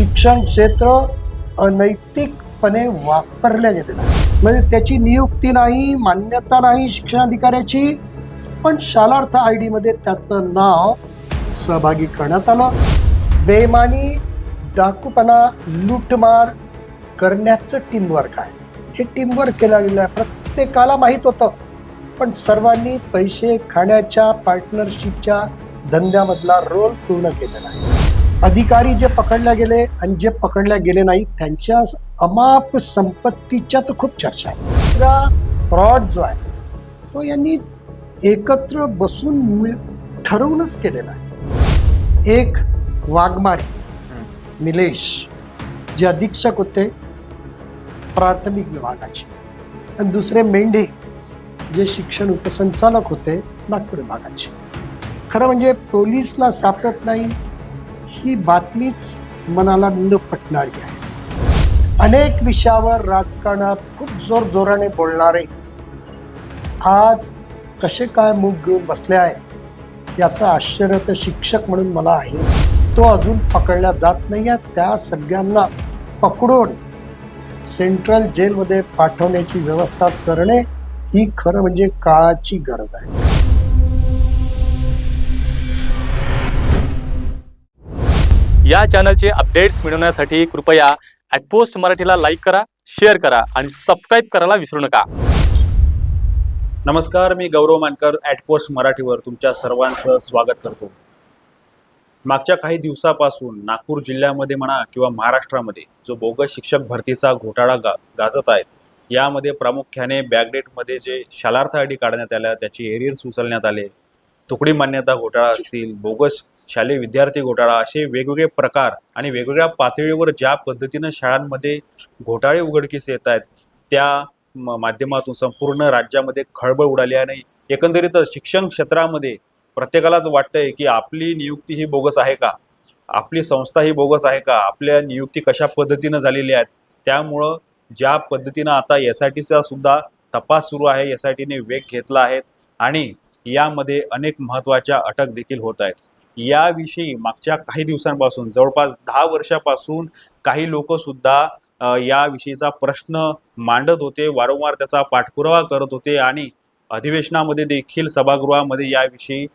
शिक्षण क्षेत्र अनैतिकपणे वापरल्या गेलेलं म्हणजे त्याची नियुक्ती नाही मान्यता नाही शिक्षणाधिकाऱ्याची पण शालार्थ आय डीमध्ये त्याचं नाव सहभागी करण्यात आलं. बेमानी डाकूपणा लूटमार करण्याचं टीमवर्क आहे. हे टीमवर्क केलं गेलं आहे प्रत्येकाला माहीत होतं. पण सर्वांनी पैसे खाण्याच्या पार्टनरशिपच्या धंद्यामधला रोल पूर्ण केलेला आहे. अधिकारी जे पकडले गेले आणि जे पकडले गेले नाही त्यांच्या अमाप संपत्तीच्या तर खूप चर्चा आहे. दुसरा फ्रॉड जो आहे तो यांनी एकत्र बसून ठरवूनच केलेला आहे. एक वाघमारी निलेश जे अधीक्षक होते प्राथमिक विभागाचे. आणि दुसरे मेंढे जे शिक्षण उपसंचालक होते नागपूर विभागाचे. खरं म्हणजे पोलीसला सापडत नाही ही बातमीच मनाला न पटणारी आहे. अनेक विषयावर राजकारणात खूप जोर जोराने बोलणारे आज कसे काय मूग घेऊन बसले आहे याचं आश्चर्य तर शिक्षक म्हणून मला आहे. तो अजून पकडला जात नाही आहे. त्या सगळ्यांना पकडून सेंट्रल जेलमध्ये पाठवण्याची व्यवस्था करणे ही खरं म्हणजे काळाची गरज आहे. या चॅनलचे अपडेट्स मिळवण्यासाठी कृपया ॲटपोस्ट मराठीला लाईक करा शेअर करा आणि सबस्क्राईब करायला विसरू नका. नमस्कार मी गौरव मानकर ॲटपोस्ट मराठीवर तुमच्या सर्वांचं स्वागत करतो. मागच्या काही दिवसापासून नागपूर जिल्ह्यामध्ये म्हणा किंवा महाराष्ट्रामध्ये जो बोगस शिक्षक भरतीचा घोटाळा गा गाजत आहे यामध्ये प्रामुख्याने बॅकडेटमध्ये जे शालार्थ आय डी काढण्यात आल्या त्याची एरियर्स उचलण्यात आले तुकडी मान्यता घोटाळा असतील बोगस शालेय विद्यार्थी घोटाळा असे वेगवेगळे प्रकार आणि वेगवेगळ्या पातळीवर ज्या पद्धतीनं शाळांमध्ये घोटाळे उघडकीस येत आहेत त्या म- माध्यमातून संपूर्ण राज्यामध्ये खळबळ उडाली आणि एकंदरीतच शिक्षण क्षेत्रामध्ये प्रत्येकालाच वाटतंय की आपली नियुक्ती ही बोगस आहे का? आपली संस्था ही बोगस आहे का? आपल्या नियुक्ती कशा पद्धतीनं झालेली आहेत? त्यामुळं ज्या पद्धतीनं आता एस आय टीचा सुद्धा तपास सुरू आहे एस आय टीने वेग घेतला आहे आणि यामध्ये अनेक महत्त्वाच्या अटक देखील होत आहेत. याविषयी मागच्या काही दिवसांपासून जवळपास दहा वर्षापासून काही लोक सुद्धा याविषयीचा प्रश्न मांडत होते वारंवार त्याचा पाठपुरावा करत होते आणि अधिवेशनामध्ये देखील सभागृहामध्ये याविषयी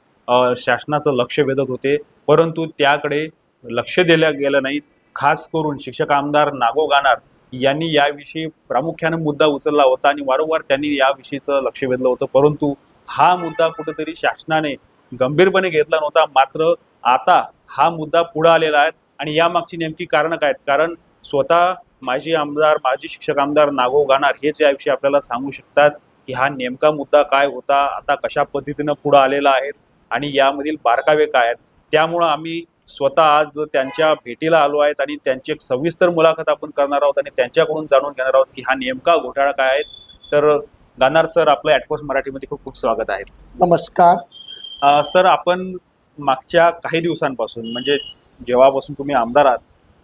शासनाचं लक्ष वेधत होते. परंतु त्याकडे लक्ष दिलं गेलं नाही. खास करून शिक्षक आमदार नागो गाणार यांनी याविषयी प्रामुख्याने मुद्दा उचलला होता आणि वारंवार त्यांनी याविषयीचं लक्ष वेधलं होतं. परंतु हा मुद्दा कुठेतरी शासनाने गंभीरपणे घेतला नव्हता. मात्र आता हा मुद्दा पुढे आलेला आहे आणि यामागची नेमकी कारणं काय आहेत? कारण स्वतः माजी आमदार माजी शिक्षक आमदार नागो गाणार हेच याविषयी आपल्याला सांगू शकतात की हा नेमका मुद्दा काय होता आता कशा पद्धतीनं पुढे आलेला आहे आणि यामधील बारकावे काय आहेत? त्यामुळं आम्ही स्वतः आज त्यांच्या भेटीला आलो आहेत आणि त्यांची एक सविस्तर मुलाखत आपण करणार आहोत आणि त्यांच्याकडून जाणून घेणार आहोत की हा नेमका घोटाळा काय आहे? तर गाणार सर आपलं ॲटपोस्ट मराठीमध्ये खूप खूप स्वागत आहे. नमस्कार. सर आपण मागच्या काही दिवसांपासून म्हणजे जेव्हापासून तुम्ही आमदार आहात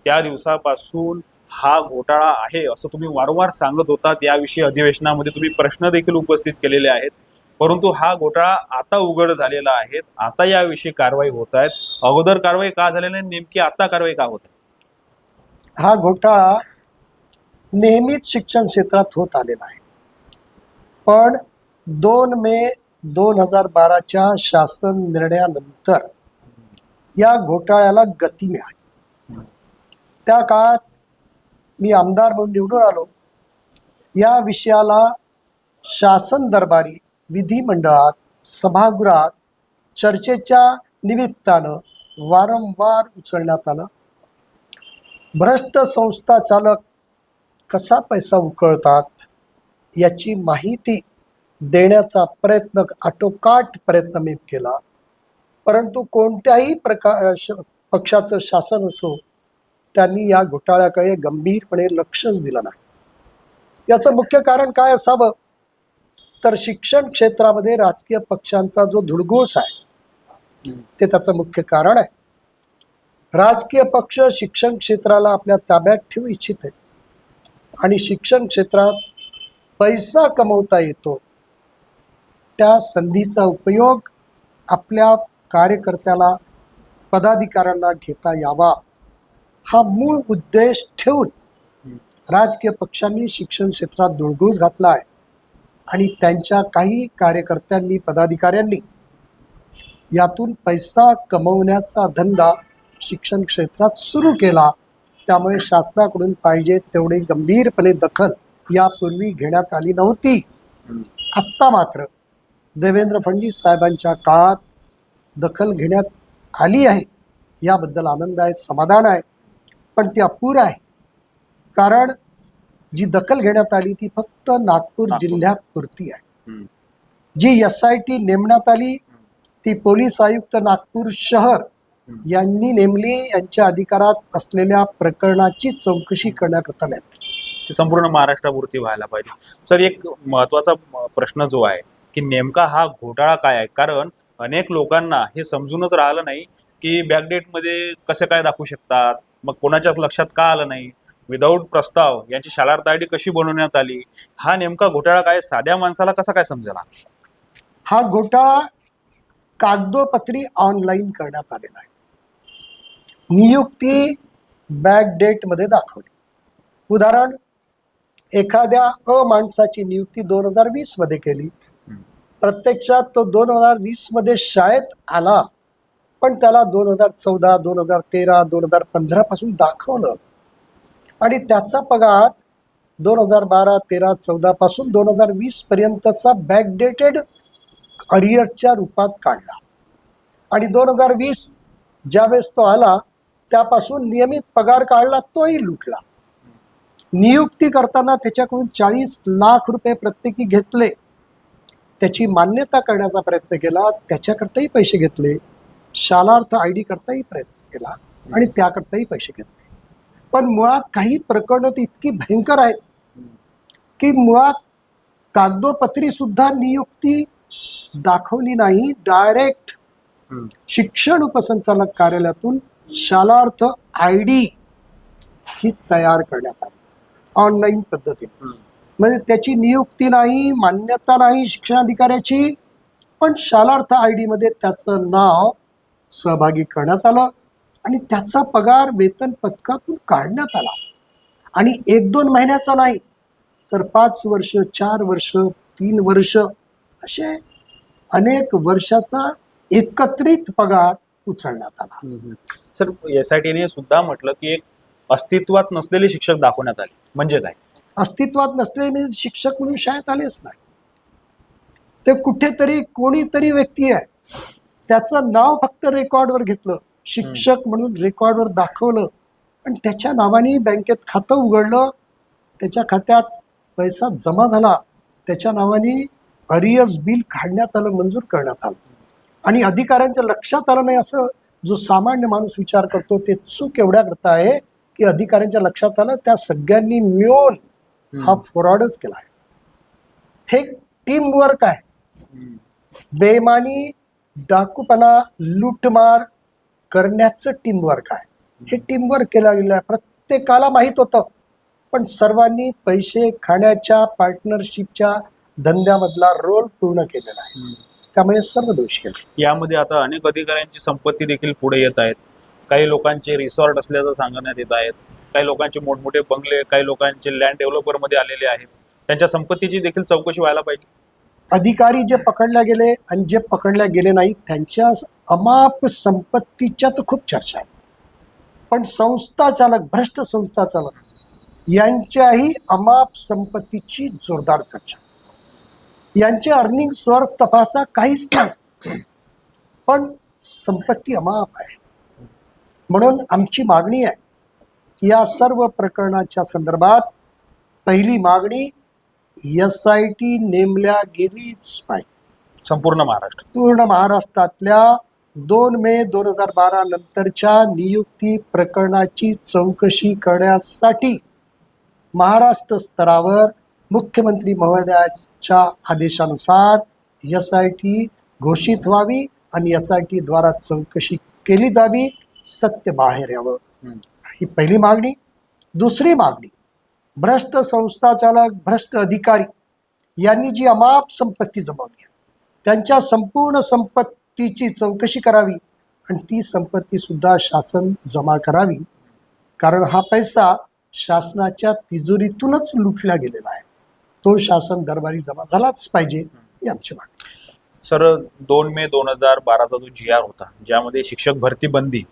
त्या दिवसापासून हा घोटाळा आहे असं तुम्ही वारंवार सांगत होतात. याविषयी अधिवेशनामध्ये तुम्ही प्रश्न देखील उपस्थित केलेले आहेत. परंतु हा घोटाळा आता उघड झालेला आहे. आता याविषयी कारवाई होत आहेत अगोदर कारवाई का झालेली नाही नेमकी आता कारवाई का होत आहे? हा घोटाळा नेहमीच शिक्षण क्षेत्रात होत आलेला आहे. पण दोन मे दोन हजार बाराच्या शासन निर्णयानंतर या घोटाळ्याला गती मिळाली. त्या काळात मी आमदार म्हणून निवडून आलो. या विषयाला शासन दरबारी विधिमंडळात सभागृहात चर्चेच्या निमित्तानं वारंवार उचलण्यात आलं. भ्रष्ट संस्था चालक कसा पैसा उकळतात याची माहिती देण्याचा प्रयत्न आटोकाट प्रयत्न मी केला. परंतु कोणत्याही प्रकार श- पक्षाचं शासन असो त्यांनी या घोटाळ्याकडे गंभीरपणे लक्षच दिलं नाही. याचं मुख्य कारण काय असावं? तर शिक्षण क्षेत्रामध्ये राजकीय पक्षांचा जो धुडगूस आहे ते त्याचं मुख्य कारण आहे. राजकीय पक्ष शिक्षण क्षेत्राला आपल्या ताब्यात ठेवू इच्छित. आहे आणि शिक्षण क्षेत्रात पैसा कमवता येतो त्या संधीचा उपयोग आपल्या कार्यकर्त्याला पदाधिकाऱ्यांना घेता यावा. हा मूळ उद्देश ठेवून राजकीय पक्षांनी शिक्षण क्षेत्रात दुळगूस घातला आहे आणि त्यांच्या काही कार्यकर्त्यांनी पदाधिकाऱ्यांनी यातून पैसा कमवण्याचा धंदा शिक्षण क्षेत्रात सुरू केला. त्यामुळे शासनाकडून पाहिजे तेवढी गंभीरपणे दखल यापूर्वी घेण्यात आली नव्हती. आत्ता मात्र देवेंद्र फडणवीस साहेबांच्या काळात दखल घेण्यात आली आहे. याबद्दल आनंद आहे समाधान आहे पण ती अपुर आहे. कारण जी दखल घेण्यात आली ती फक्त नागपूर. जिल्ह्यापुरती आहे. जी एस आय टी नेमण्यात आली ती पोलीस आयुक्त नागपूर शहर यांनी नेमली यांच्या अधिकारात असलेल्या प्रकरणाची चौकशी करण्याकरता नेमली. संपूर्ण महाराष्ट्रापुरती व्हायला पाहिजे. सर एक महत्त्वाचा प्रश्न जो आहे की नेमका हा घोटाळा काय आहे? कारण अनेक लोकांना हे समजूनच राहिलं नाही की बॅकडेटमध्ये कसे काय दाखवू शकतात? मग कोणाच्याच लक्षात का आलं नाही? विदाऊट प्रस्ताव यांची शालार्थ आय डी कशी बनवण्यात आली? हा नेमका घोटाळा काय? साध्या माणसाला कसा काय समजेला हा? घोटाळा कागदोपत्री ऑनलाईन करण्यात आलेला आहे. नियुक्ती बॅक डेटमध्ये दाखवली. उदाहरण एखाद्या अ माणसाची नियुक्ती दोन हजार वीसमध्ये केली. प्रत्यक्षात तो दोन हजार वीसमध्ये शाळेत आला. पण त्याला दोन हजार चौदा दोन हजार तेरा दोन हजार पंधरापासून दाखवलं. आणि त्याचा पगार दोन हजार बारा तेरा चौदापासून दोन हजार वीसपर्यंतचा बॅकडेटेड अरियरच्या रूपात काढला. आणि दोन हजार वीस ज्यावेळेस तो आला त्यापासून नियमित पगार काढला तोही लुटला. नियुक्ती करताना त्याच्याकडून चाळीस लाख रुपये प्रत्येकी घेतले. त्याची मान्यता करण्याचा प्रयत्न केला त्याच्याकरताही पैसे घेतले. शालार्थ आय डी करताही प्रयत्न केला आणि त्याकरताही पैसे घेतले. पण मुळात काही प्रकरणं ती इतकी भयंकर आहेत की मुळात कागदोपत्री सुद्धा नियुक्ती दाखवली नाही. डायरेक्ट शिक्षण उपसंचालक कार्यालयातून शालार्थ आय डी ही तयार करण्यात आली. ऑनलाईन पद्धतीने. म्हणजे त्याची नियुक्ती नाही मान्यता नाही शिक्षणाधिकाऱ्याची पण शालार्थ आय डीमध्ये त्याचं नाव सहभागी करण्यात आलं आणि त्याचा पगार वेतन पथकातून काढण्यात आला. आणि एक दोन महिन्याचा नाही तर पाच वर्ष चार वर्ष तीन वर्ष असे अनेक वर्षाचा एकत्रित पगार उचलण्यात आला. सर एस आय टीने सुद्धा म्हटलं की एक अस्तित्वात नसलेले शिक्षक दाखवण्यात आले. म्हणजे काय? अस्तित्वात नसलेले मी शिक्षक म्हणून शाळेत आलेच नाही. ते कुठेतरी कोणीतरी व्यक्ती आहे. त्याचं नाव फक्त रेकॉर्डवर घेतलं. शिक्षक म्हणून रेकॉर्डवर दाखवलं. आणि त्याच्या नावाने बँकेत खातं उघडलं. त्याच्या खात्यात पैसा जमा झाला. त्याच्या नावाने अरियस बिल काढण्यात आलं मंजूर करण्यात आलं. आणि अधिकाऱ्यांच्या लक्षात आलं नाही असं जो सामान्य माणूस विचार करतो ते चूक एवढ्या करता आहे की अधिकाऱ्यांच्या लक्षात आलं. त्या सगळ्यांनी मिळून हा फ्रॉडच केला आहे. हे टीम वर्क आहे बेमानी डाकूपणा लूटमार करण्याचं टीम वर्क आहे. हे टीम वर्क केलं गेलं आहे. प्रत्येकाला माहीत होतं. पण सर्वांनी पैसे खाण्याच्या पार्टनरशिपच्या धंद्यामधला रोल पूर्ण केलेला आहे. त्यामुळे सर्व दोषी आहेत यामध्ये आता अनेक अधिकाऱ्यांची संपत्ती देखील पुढे येत आहेत. काही लोकांचे रिसॉर्ट असल्याचं सांगण्यात येत आहेत. काही लोकांचे मोठमोठे बंगले काही लोकांचे लँड डेव्हलपरमध्ये आलेले आहेत. त्यांच्या संपत्तीची देखील चौकशी व्हायला पाहिजे. अधिकारी जे पकडल्या गेले आणि जे पकडल्या गेले नाही त्यांच्या अमाप संपत्तीच्या तर खूप चर्चा आहेत. पण संस्था चालक भ्रष्ट संस्था चालक यांच्याही अमाप संपत्तीची जोरदार चर्चा. यांचे अर्निंग स्वर तपासा काहीच नाही. पण संपत्ती अमाप आहे. म्हणून आमची मागणी आहे या सर्व प्रकरणाच्या संदर्भात पहिली मागणी एस आय टी नेमल्या गेलीच पाहिजे संपूर्ण महाराष्ट्र. पूर्ण महाराष्ट्रातल्या दोन मे दोन हजार बारा नंतरच्या नियुक्ती प्रकरणाची चौकशी करण्यासाठी महाराष्ट्र स्तरावर मुख्यमंत्री महोदयाच्या आदेशानुसार एस आय टी घोषित व्हावी आणि एस आय टीद्वारा चौकशी केली जावी सत्य बाहेर यावं. ही पहिली मागणी. दुसरी मागणी भ्रष्ट संस्थाचालक भ्रष्ट अधिकारी यांनी जी अमाप संपत्ती जमवली आहे त्यांच्या संपूर्ण संपत्तीची चौकशी करावी आणि ती संपत्तीसुद्धा शासन जमा करावी कारण हा पैसा शासनाच्या तिजोरीतूनच लुटला गेलेला आहे. तो शासन दरबारी जमा झालाच पाहिजे ही आमची मागणी. सर दोन मे दोन हजार बाराचा जो जी आर होता ज्यामध्ये शिक्षक भरती बंदी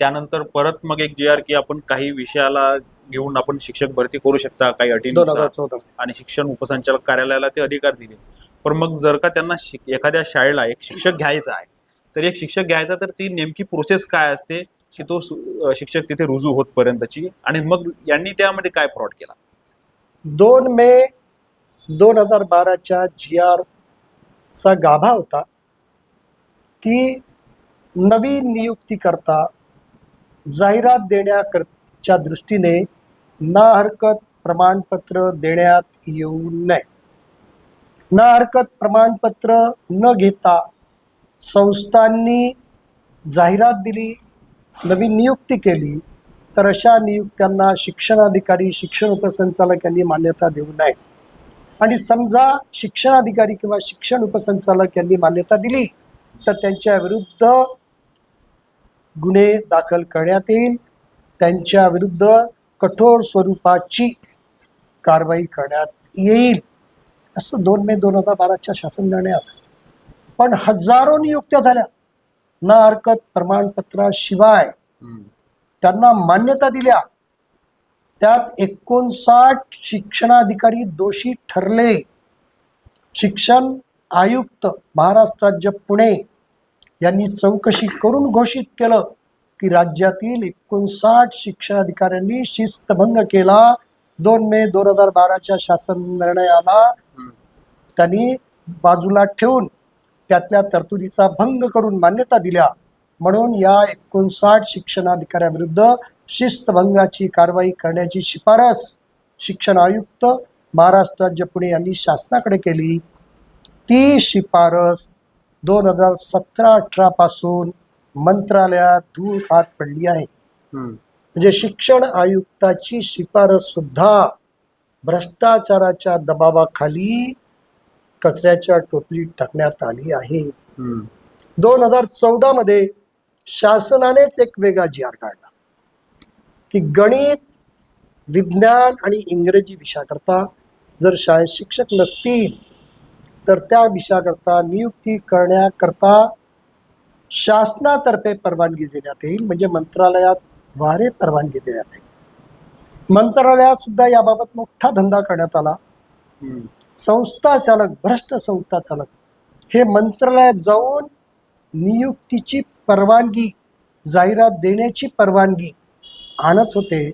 त्यानंतर परत मग एक जी आर की आपण काही विषयाला घेऊन आपण शिक्षक भरती करू शकता काही दोन अटीनुसार हजार चौदा आणि शिक्षण उपसंचालक कार्यालयाला ते अधिकार दिले. पण मग जर का त्यांना एखाद्या शाळेला एक शिक्षक घ्यायचा आहे तर एक शिक्षक घ्यायचा तर ती नेमकी प्रोसेस काय असते की तो शिक्षक तिथे रुजू होतपर्यंतची आणि मग यांनी त्यामध्ये काय फ्रॉड केला? दोन मे दोन हजार बाराच्या जी आर चा गाभा होता की नवीन नियुक्तीकरता जाहिरात देण्याकरच्या दृष्टीने ना हरकत प्रमाणपत्र देण्यात येऊ नये. ना हरकत प्रमाणपत्र न घेता संस्थांनी जाहिरात दिली नवीन नियुक्ती केली तर अशा नियुक्त्यांना शिक्षणाधिकारी शिक्षण उपसंचालक यांनी मान्यता देऊ नये. आणि समजा शिक्षणाधिकारी किंवा शिक्षण उपसंचालक यांनी मान्यता दिली तर त्यांच्या विरुद्ध गुन्हे दाखल करण्यात येईल. त्यांच्या विरुद्ध कठोर स्वरूपाची कारवाई करण्यात येईल. असं दोन मे दोन हजार बाराच्या शासन निर्णयात. पण हजारो नियुक्त्या झाल्या. ना हरकत प्रमाणपत्राशिवाय. त्यांना मान्यता दिल्या. त्यात एकोणसाठ शिक्षणाधिकारी दोषी ठरले. शिक्षण आयुक्त महाराष्ट्र राज्य पुणे. यांनी चौकशी करून घोषित केलं की राज्यातील एकोणसाठ शिक्षणाधिकाऱ्यांनी शिस्तभंग केला. दोन मे दोन हजार बाराच्या शासन निर्णयाला त्यांनी बाजूला ठेवून त्यातल्या तरतुदीचा भंग करून मान्यता दिल्या. म्हणून या एकोणसाठ शिक्षणाधिकाऱ्याविरुद्ध शिस्तभंगाची कारवाई करण्याची शिफारस शिक्षण आयुक्त महाराष्ट्र राज्य पुणे यांनी शासनाकडे केली. ती शिफारस दोन हजार सतरा अठरा पासून मंत्रालयात धूळ खात पडली आहे. म्हणजे शिक्षण आयुक्ताची शिफारस सुद्धा भ्रष्टाचाराच्या दबावाखाली कचऱ्याच्या टोपलीत टाकण्यात आली आहे. दोन हजार चौदा मध्ये शासनानेच एक वेगळा जी आर काढला की गणित विज्ञान आणि इंग्रजी विषयाकरता जर शाळेत शिक्षक नसतील तर त्या विषयाकरता नियुक्ती करण्याकरता शासनातर्फे परवानगी देण्यात येईल म्हणजे मंत्रालयाद्वारे परवानगी देण्यात येईल. मंत्रालयात सुद्धा याबाबत मोठा धंदा करण्यात आला. संस्था चालक भ्रष्ट संस्था चालक हे मंत्रालयात जाऊन नियुक्तीची परवानगी जाहिरात देण्याची परवानगी आणत होते.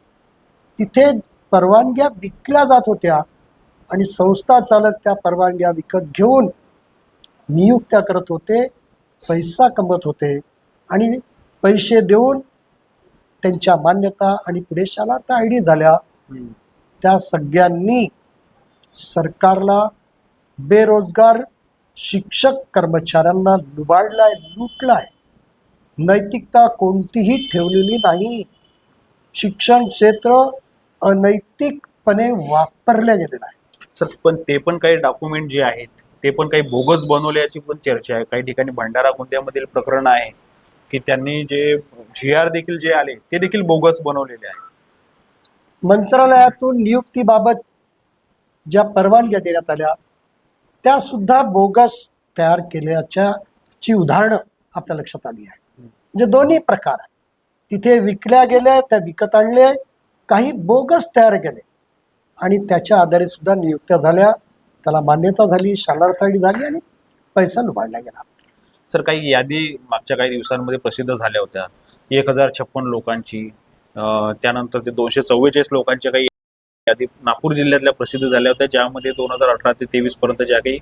तिथे परवानग्या विकल्या जात होत्या. आणि संस्था चालक त्या परवानग्या विकत घेऊन नियुक्त्या करत होते पैसा कमवत होते आणि पैसे देऊन त्यांच्या मान्यता आणि पुढे शालार्थ आय डी झाल्या त्या सगळ्यांनी सरकारला बेरोजगार शिक्षक कर्मचाऱ्यांना लुबाडलाय लुटलाय. नैतिकता कोणतीही ठेवलेली नाही. शिक्षण क्षेत्र अनैतिकपणे वापरल्या गेलेलं आहे. सर पण ते पण काही डॉक्युमेंट जे आहेत ते पण काही बोगस बनवल्याची पण चर्चा आहे. काही ठिकाणी भंडारा गोंदियामधील प्रकरण आहे की त्यांनी जे जी आर देखील जे आले ते देखील बोगस बनवलेले आहे. मंत्रालयातून नियुक्तीबाबत ज्या परवानग्या देण्यात आल्या त्या सुद्धा बोगस तयार केल्याच्या ची उदाहरणं आपल्या लक्षात आली आहे म्हणजे दोन्ही प्रकार आहे तिथे विकल्या गेल्या त्या विकत आणले काही बोगस तयार केले. आणि त्याच्या आधारे सुद्धा नियुक्त्या झाल्या. त्याला मान्यता झाली शालार्थाडी झाली आणि पैसा लुबाडला गेला. सर काही यादी मागच्या काही दिवसांमध्ये प्रसिद्ध झाल्या होत्या. एक हजार छप्पन लोकांची त्यानंतर ते दोनशे चव्वेचाळीस लोकांच्या काही यादी नागपूर जिल्ह्यातल्या प्रसिद्ध झाल्या होत्या ज्यामध्ये दोन हजार अठरा ते तेवीस पर्यंत ज्या काही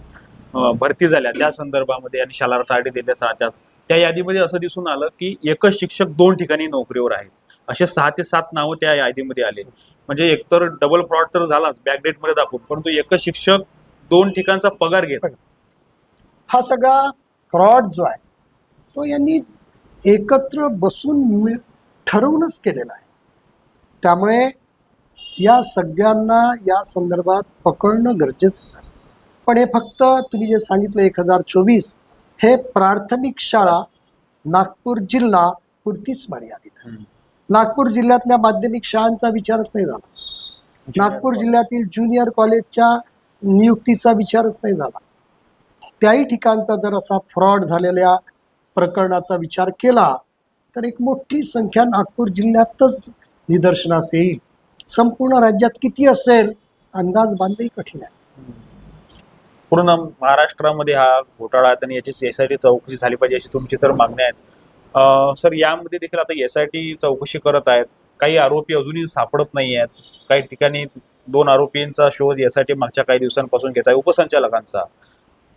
भरती झाल्या त्या संदर्भामध्ये आणि शालार्थ आय डी दिल्या त्या त्या यादीमध्ये असं दिसून आलं की एकच शिक्षक दोन ठिकाणी नोकरीवर आहेत. असे सहा ते सात नावं त्या यादीमध्ये आले. म्हणजे एकतर डबल फ्रॉड तर झालाच बॅकडेटमध्ये दाखवून परंतु एकच शिक्षक दोन ठिकाणचा पगार घेत. हा सगळा फ्रॉड जो आहे तो यांनी एकत्र बसून ठरवूनच केलेला आहे. त्यामुळे या सगळ्यांना या संदर्भात पकडणं गरजेचं आहे. पण हे फक्त तुम्ही जे सांगितलं एक हजार चोवीस हे प्राथमिक शाळा नागपूर जिल्हा पुरतीच मर्यादित आहे. नागपूर जिल्ह्यातल्या माध्यमिक शाळांचा विचारच नाही झाला. नागपूर जिल्ह्यातील ज्युनियर कॉलेजच्या नियुक्तीचा विचारच नाही झाला. त्याही ठिकाणचा जर असा फ्रॉड झालेल्या प्रकरणाचा विचार केला तर एक मोठी संख्या नागपूर जिल्ह्यातच निदर्शनास येईल. संपूर्ण राज्यात किती असेल अंदाज बांधणंही कठीण आहे. पूर्ण महाराष्ट्रामध्ये हा घोटाळा आहे आणि याची एस टी चौकशी झाली पाहिजे अशी तुमची तर मागणी आहेत सर यामध्ये देखील आता एस आय टी चौकशी करत आहेत. काही आरोपी अजूनही सापडत नाही आहेत. काही ठिकाणी दोन आरोपींचा शोध एस आय टी मागच्या काही दिवसांपासून घेत आहे उपसंचालकांचा.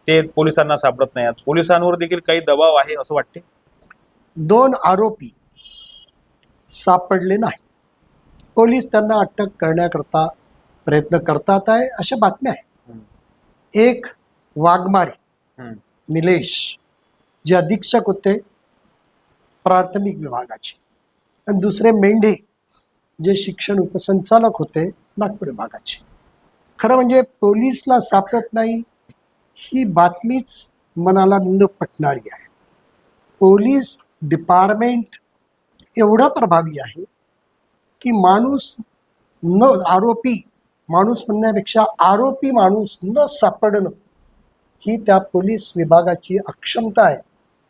ते पोलिसांना सापडत नाही आहेत. पोलिसांवर देखील काही दबाव आहे असं वाटते? दोन आरोपी सापडले नाही. पोलीस त्यांना अटक करण्याकरता प्रयत्न करतात आहे अशा बातम्या आहे एक वाघमारे. निलेश जे अधीक्षक होते प्राथमिक विभागाची. आणि दुसरे मेंढे जे शिक्षण उपसंचालक होते नागपूर विभागाचे. खरं म्हणजे पोलीसला सापडत नाही ही बातमीच मनाला न पटणारी आहे. पोलीस डिपार्टमेंट एवढं प्रभावी आहे की माणूस न आरोपी माणूस म्हणण्यापेक्षा आरोपी माणूस न सापडणं ही त्या पोलीस विभागाची अक्षमता आहे.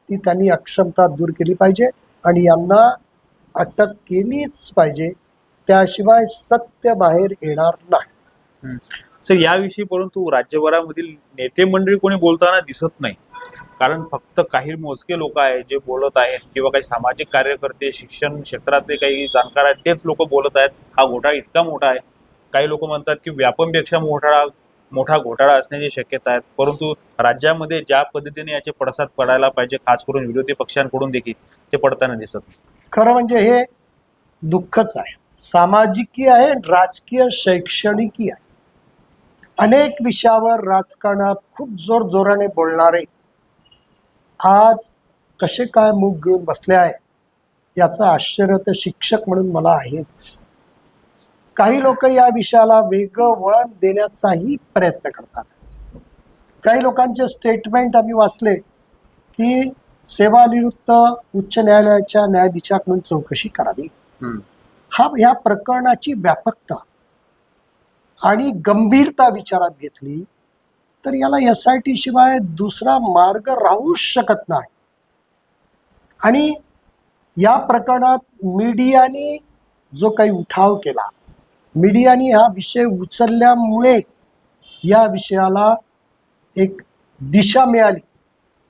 ती त्यांनी अक्षमता दूर केली पाहिजे आणि यांना अटक केलीच पाहिजे. त्याशिवाय सत्य बाहेर येणार नाही. सर याविषयी परंतु राज्यभरामधील नेते मंडळी कोणी बोलताना दिसत नाही. कारण फक्त काही मोजके लोक आहेत जे बोलत आहेत किंवा काही सामाजिक कार्यकर्ते शिक्षण क्षेत्रातले काही जाणकार आहेत तेच लोक बोलत आहेत. हा घोटाळा इतका मोठा आहे. काही लोक म्हणतात की व्यापमपेक्षा मोठा मोठा घोटाळा असण्याची शक्यता आहे. परंतु राज्यामध्ये ज्या पद्धतीने याचे पडसाद पडायला पाहिजे खास करून विरोधी पक्षांकडून देखील ते पडताना दिसत खरं म्हणजे हे दुःखच आहे. सामाजिकी आहे राजकीय शैक्षणिकी आहे. अनेक विषयावर राजकारणात खूप जोर जोराने बोलणारे आज कसे काय मूग घेऊन बसले आहे याचं आश्चर्य तर शिक्षक म्हणून मला आहेच. काही लोक या विषयाला वेगळं वळण देण्याचाही प्रयत्न करतात. काही लोकांचे स्टेटमेंट आम्ही वाचले की सेवानिवृत्त उच्च न्यायालयाच्या न्यायाधीशाकडून चौकशी करावी. हा ह्या प्रकरणाची व्यापकता आणि गंभीरता विचारात घेतली तर याला एस आय टी शिवाय दुसरा मार्ग राहूच शकत नाही. आणि या प्रकरणात मीडियाने जो काही उठाव केला मीडियाने हा विषय उचलल्यामुळे या विषयाला एक दिशा मिळाली.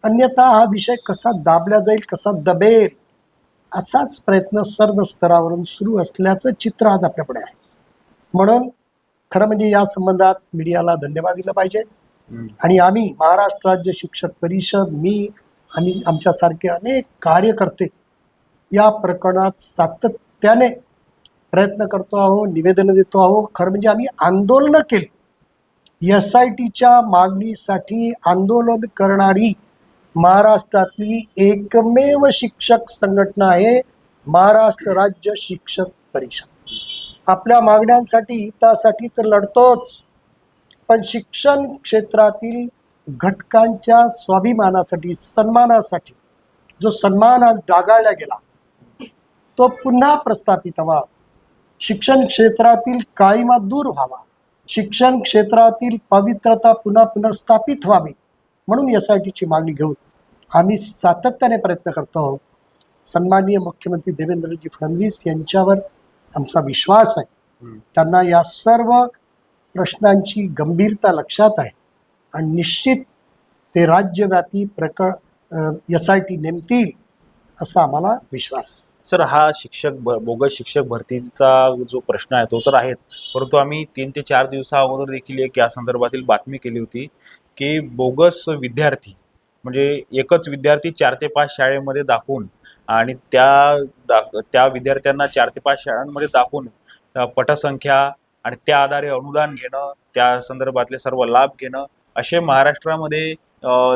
अन्यथा हा विषय कसा दाबला जाईल कसा दबेल असाच प्रयत्न सर्व स्तरावरून सुरू असल्याचं चित्र आज आपल्यापुढे आहे. म्हणून खरं म्हणजे या संबंधात मीडियाला धन्यवाद दिला पाहिजे. आणि आम्ही महाराष्ट्र राज्य शिक्षक परिषद मी आम्ही आमच्यासारखे अनेक कार्यकर्ते या प्रकरणात सातत्याने प्रयत्न करतो आहो निवेदनं देतो आहो. खरं म्हणजे आम्ही आंदोलनं केली. एस आय टीच्या मागणीसाठी आंदोलन करणारी महाराष्ट्रातली एकमेव शिक्षक संघटना आहे महाराष्ट्र राज्य शिक्षक परिषद. आपल्या मागण्यांसाठी हितासाठी तर लढतोच पण शिक्षण क्षेत्रातील घटकांच्या स्वाभिमानासाठी सन्मानासाठी जो सन्मान आज डागाळला गेला तो पुन्हा प्रस्थापित व्हावा शिक्षण क्षेत्रातील काळीमा दूर व्हावा. शिक्षण क्षेत्रातील पवित्रता पुन्हा पुनर्स्थापित व्हावी म्हणून एस आय टीची मागणी घेऊन आम्ही सातत्याने प्रयत्न करतो आहोत. सन्माननीय मुख्यमंत्री देवेंद्रजी फडणवीस यांच्यावर आमचा विश्वास आहे. त्यांना या सर्व प्रश्नांची गंभीरता लक्षात आहे. आणि निश्चित ते राज्यव्यापी आय टी नेमतील असा आम्हाला विश्वास आहे. सर हा शिक्षक भ- बोगस शिक्षक भरतीचा जो प्रश्न आहे तो तर आहेच. परंतु आम्ही तीन ते चार दिवसा अगोदर देखील एक या संदर्भातील बातमी केली होती की बोगस विद्यार्थी म्हणजे एकच विद्यार्थी चार ते पाच शाळेमध्ये दाखवून आणि त्या दा- त्या विद्यार्थ्यांना चार ते पाच शाळांमध्ये दाखवून पटसंख्या आणि त्या आधारे अनुदान घेणं त्या संदर्भातले सर्व लाभ घेणं असे महाराष्ट्रामध्ये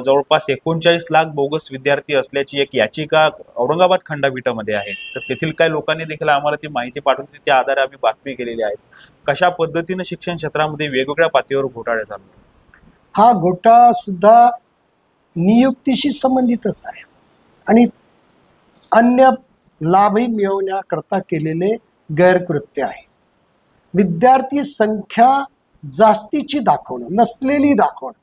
जवळपास एकोणचाळीस लाख बोगस विद्यार्थी असल्याची एक याचिका औरंगाबाद खंडपीठामध्ये आहे. तर तेथील काही लोकांनी देखील आम्हाला ती माहिती पाठवली. त्या आधारे आम्ही बातमी केलेली आहे. कशा पद्धतीनं शिक्षण क्षेत्रामध्ये वेगवेगळ्या पातळीवर घोटाळे चालू हा घोटाळा सुद्धा नियुक्तीशी संबंधितच आहे. आणि अन्य लाभही मिळवण्याकरता केलेले गैरकृत्य आहे. विद्यार्थी संख्या जास्तीची दाखवणं नसलेली दाखवणं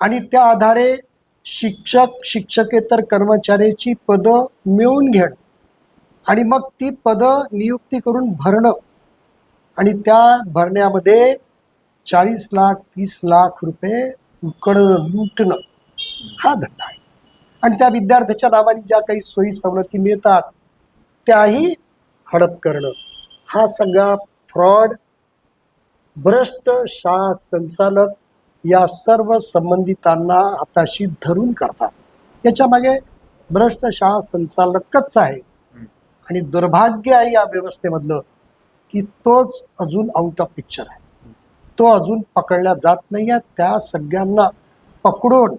आणि त्या आधारे शिक्षक शिक्षकेतर कर्मचाऱ्याची पदं मिळवून घेणं. आणि मग ती पदं नियुक्ती करून भरणं. आणि त्या भरण्यामध्ये चाळीस लाख तीस लाख रुपये उकडणं लुटणं हा धंदा आहे. आणि त्या विद्यार्थ्याच्या नावाने ज्या काही सोयी सवलती मिळतात त्याही हडप करणं. हा सगळा फ्रॉड भ्रष्ट शाळा संचालक या सर्व संबंधितांना हाताशी धरून करतात. याच्या मागे संचालकच आहे. आणि दुर्भाग्य आहे या व्यवस्थेमधलं की तोच अजून आउट ऑफ पिक्चर आहे. तो अजून पकडला जात नाही आहे त्या सगळ्यांना पकडून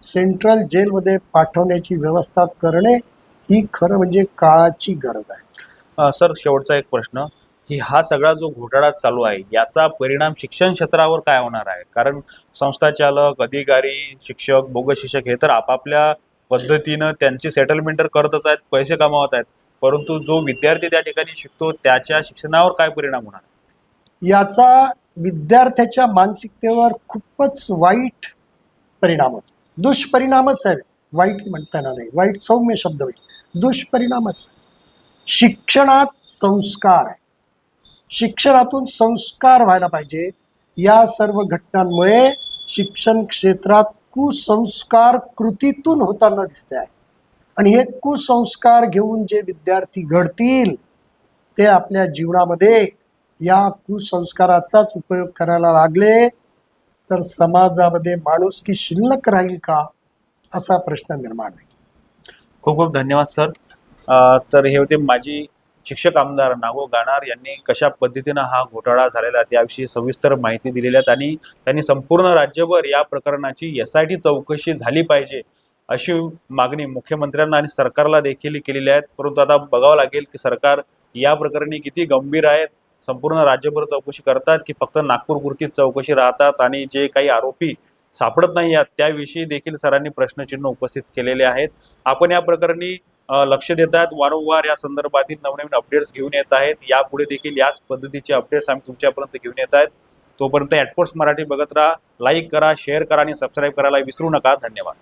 सेंट्रल जेलमध्ये पाठवण्याची व्यवस्था करणे ही खरं म्हणजे काळाची गरज आहे. सर शेवटचा एक प्रश्न. की हा सगळा जो घोटाळा चालू आहे याचा परिणाम शिक्षण क्षेत्रावर काय होणार आहे? कारण संस्था चालक अधिकारी शिक्षक बोगस शिक्षक हे तर आपापल्या पद्धतीनं त्यांची सेटलमेंट तर करतच आहेत पैसे कमावत आहेत. परंतु जो विद्यार्थी त्या ठिकाणी शिकतो त्याच्या शिक्षणावर काय परिणाम होणार याचा विद्यार्थ्याच्या मानसिकतेवर खूपच वाईट परिणाम होतो. दुष्परिणामच आहे. वाईट म्हणता येणार नाही. वाईट सौम्य शब्द होईल. दुष्परिणामच शिक्षणात संस्कार आहे. शिक्षणातून संस्कार व्हायला पाहिजे. या सर्व घटनांमुळे शिक्षण क्षेत्रात कुसंस्कार कृतीतून होताना दिसते आहे आणि हे कुसंस्कार घेऊन जे विद्यार्थी घडतील ते आपल्या जीवनामध्ये या कुसंस्काराचाच उपयोग करायला लागले तर समाजामध्ये माणूस की शिल्लक राहील का असा प्रश्न निर्माण होईल. खूप खूप धन्यवाद सर. तर हे होते माझी शिक्षक आमदार नागो गाणार यांनी कशा पद्धतीनं हा घोटाळा झालेला आहे त्याविषयी सविस्तर माहिती दिलेली आहेत आणि त्यांनी संपूर्ण राज्यभर या प्रकरणाची एस आय टी चौकशी झाली पाहिजे अशी मागणी मुख्यमंत्र्यांना आणि सरकारला देखील केलेली आहे. परंतु आता बघावं लागेल की सरकार या प्रकरणी किती गंभीर आहेत संपूर्ण राज्यभर चौकशी करतात की फक्त नागपूरपुरतीच चौकशी राहतात आणि जे काही आरोपी सापडत नाही आहेत त्याविषयी देखील सरांनी प्रश्नचिन्ह उपस्थित केलेले आहेत. आपण या प्रकरणी लक्ष देत आहेत वारंवार या संदर्भातील नवनवीन अपडेट्स घेऊन येत आहेत. यापुढे देखील याच पद्धतीचे अपडेट्स आम्ही तुमच्यापर्यंत घेऊन येत आहेत. तोपर्यंत ॲटपोर्ट्स मराठी बघत राहा. लाईक करा शेअर करा आणि सबस्क्राईब करायला विसरू नका. धन्यवाद.